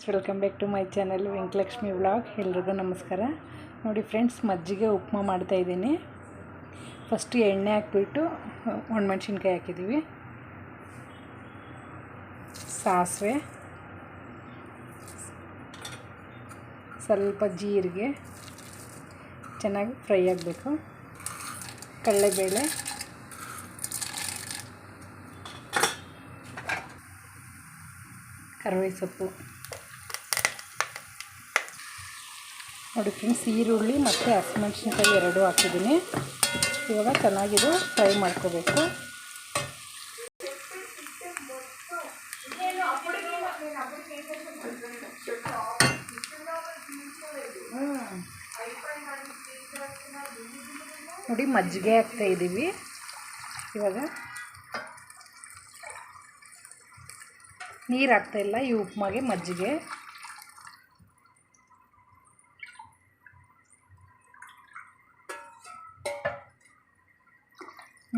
Welcome back to my channel Venkalakshmi vlog ಎಲ್ರಿಗೂ ನಮಸ್ಕಾರ. ನೋಡಿ ಫ್ರೆಂಡ್ಸ್ ಮಜ್ಜಿಗೆ ಉಪ್ಮಾ ಮಾಡ್ತಾಯಿದ್ದೀನಿ ಫಸ್ಟು ಎಣ್ಣೆ ಹಾಕ್ಬಿಟ್ಟು, ಒಣಮೆಣ್ಸಿನ್ಕಾಯಿ ಹಾಕಿದ್ದೀವಿ. ಸಾಸಿವೆ. ಸ್ವಲ್ಪ ಜೀರಿಗೆ. ಚೆನ್ನಾಗಿ ಫ್ರೈ ಆಗಬೇಕು. ಕಡಲೆಬೇಳೆ. ಕರಿವೆ ಸೊಪ್ಪು ನೋಡಿ ಫ್ರೆಂಡ್ಸ್, ಈರುಳ್ಳಿ ಮತ್ತು ಹಸಿಮೆಣ್ಸಿನ್ಕಾಯಿ ಎರಡೂ ಹಾಕಿದ್ದೀನಿ. ಇವಾಗ ಚೆನ್ನಾಗಿದು ಫ್ರೈ ಮಾಡ್ಕೋಬೇಕು. ನೋಡಿ ಮಜ್ಜಿಗೆ ಹಾಕ್ತಾ ಇದ್ದೀವಿ ಇವಾಗ ನೀರು ಹಾಕ್ತಾಯಿಲ್ಲ ಈ ಉಪ್ಮಾಗೆ ಮಜ್ಜಿಗೆ.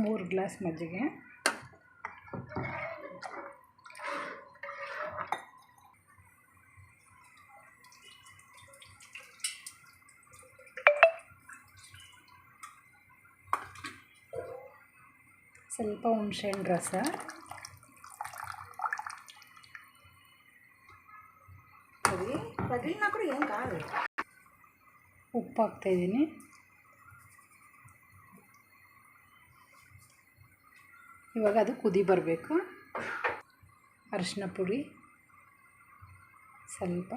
ಮೂರು ಗ್ಲಾಸ್ ಮಜ್ಜಿಗೆ. ಸ್ವಲ್ಪ ಹುಣಸೆಹಣ್ಣು ರಸ. ಉಪ್ಪು ಹಾಕ್ತಾಯಿದ್ದೀನಿ ಇವಾಗ ಅದು ಕುದಿ ಬರಬೇಕು ಅರಿಶಿನ ಪುಡಿ ಸ್ವಲ್ಪ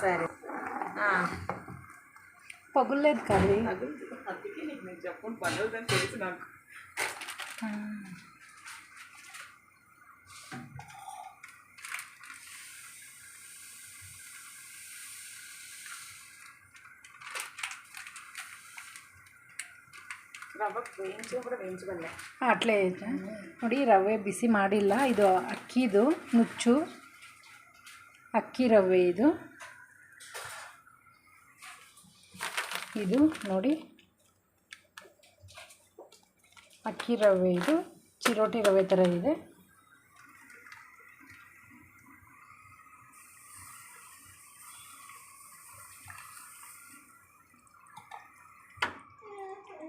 సరే పగులేదు కర్రీ అందుకే నీకు ಅಟ್ಲೇ ನೋಡಿ, ರವೆ ಬಿಸಿ ಮಾಡಿಲ್ಲ. ಇದು ಅಕ್ಕಿದು ನುಚ್ಚು. ಅಕ್ಕಿ ರವೆ ಇದು. ಇದು ನೋಡಿ. ಅಕ್ಕಿ ರವೆ ಇದು. ಚಿರೋಟಿ ರವೆ ಥರ ಇದೆ.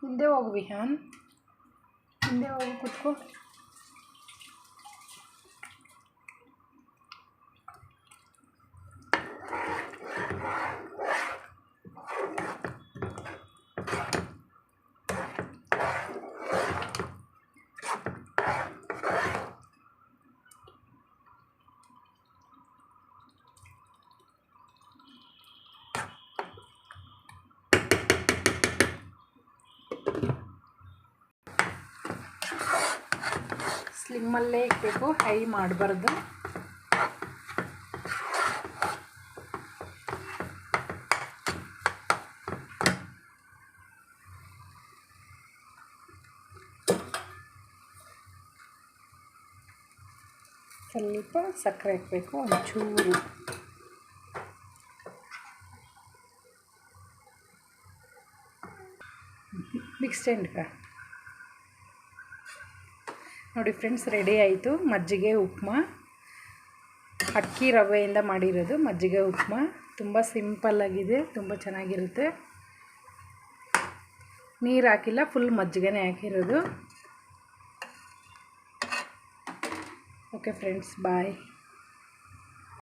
ಹಿಂದೆ ಹೋಗು ವಿಹಾನ್. ಹಿಂದೆ ಹೋಗು ಕುತ್ಕೋ. ಸ್ಲಿಮ್ಮಲ್ಲೇ ಇಕ್ಕಬೇಕು ಹೈ ಮಾಡಬಾರ್ದು. ಸ್ವಲ್ಪ ಸಕ್ಕರೆ ಹಾಕಬೇಕು ಒಂಚೂರು. ಮಿಕ್ಸ್ ಎಂಡ್ಕ ನೋಡಿ ಫ್ರೆಂಡ್ಸ್ ರೆಡಿ ಆಯಿತು. ಮಜ್ಜಿಗೆ ಉಪ್ಮಾ. ಅಕ್ಕಿ ರವೆಯಿಂದ ಮಾಡಿರೋದು ಮಜ್ಜಿಗೆ ಉಪ್ಮಾ. ತುಂಬ ಸಿಂಪಲ್ಲಾಗಿದೆ ತುಂಬ ಚೆನ್ನಾಗಿರುತ್ತೆ. ನೀರು ಹಾಕಿಲ್ಲ ಫುಲ್ ಮಜ್ಜಿಗೆನೇ ಹಾಕಿರೋದು. Okay friends bye